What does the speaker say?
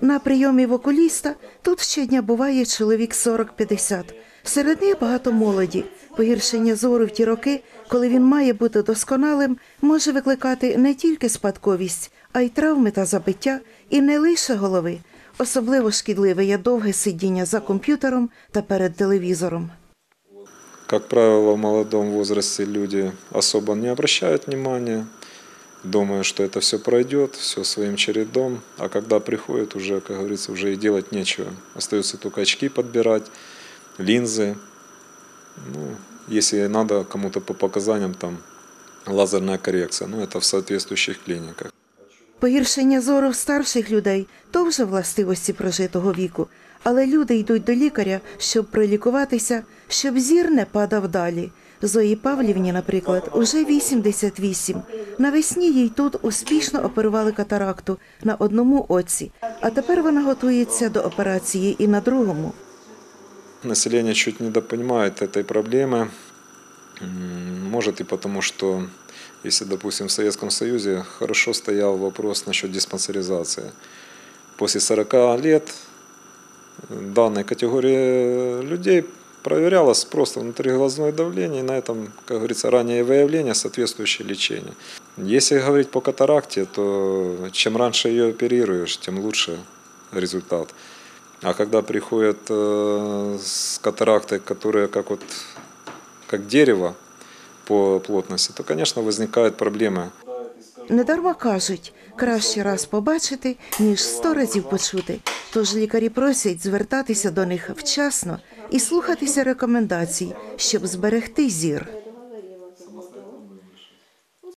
На прийомі в окуліста тут щодня буває чоловік 40-50. Серед них багато молоді. Погіршення зору в ті роки, коли він має бути досконалим, може викликати не тільки спадковість, а й травми та забиття, і не лише голови. Особливо шкідливе є довге сидіння за комп'ютером та перед телевізором. Как правило, в молодом возрасте люди особо не обращают внимания, думая, что это все пройдет, все своим чередом, а когда приходит, уже, как говорится, уже и делать нечего. Остается только очки подбирать, линзы. Ну, если надо кому-то по показаниям, там лазерная коррекция, ну это в соответствующих клиниках. Погіршення зору в старших людей то вже властивості прожитого віку, але люди йдуть до лікаря, щоб пролікуватися, щоб зір не падав далі. Зої Павлівні, наприклад, уже 88. Навесні їй тут успішно оперували катаракту на одному оці, а тепер вона готується до операції і на другому. Население чуть недопонимает этой проблемы. М, Может и потому, что если, допустим, в Советском Союзе хорошо стоял вопрос насчет диспансеризации. После 40 лет э, данной категории людей проверялось просто внутриглазное давление, и на этом, как говорится, раннее выявление, соответствующее лечение. Если говорить по катаракте, то чем раньше ее оперируешь, тем лучше результат. А когда приходят э, с катарактой, которая как вот как дерево по плотности, то, конечно, возникают проблемы. Недарма кажуть, краще раз побачити, ніж сто разів почути. Тож лікарі просять звертатися до них вчасно і слухатися рекомендацій, щоб зберегти зір.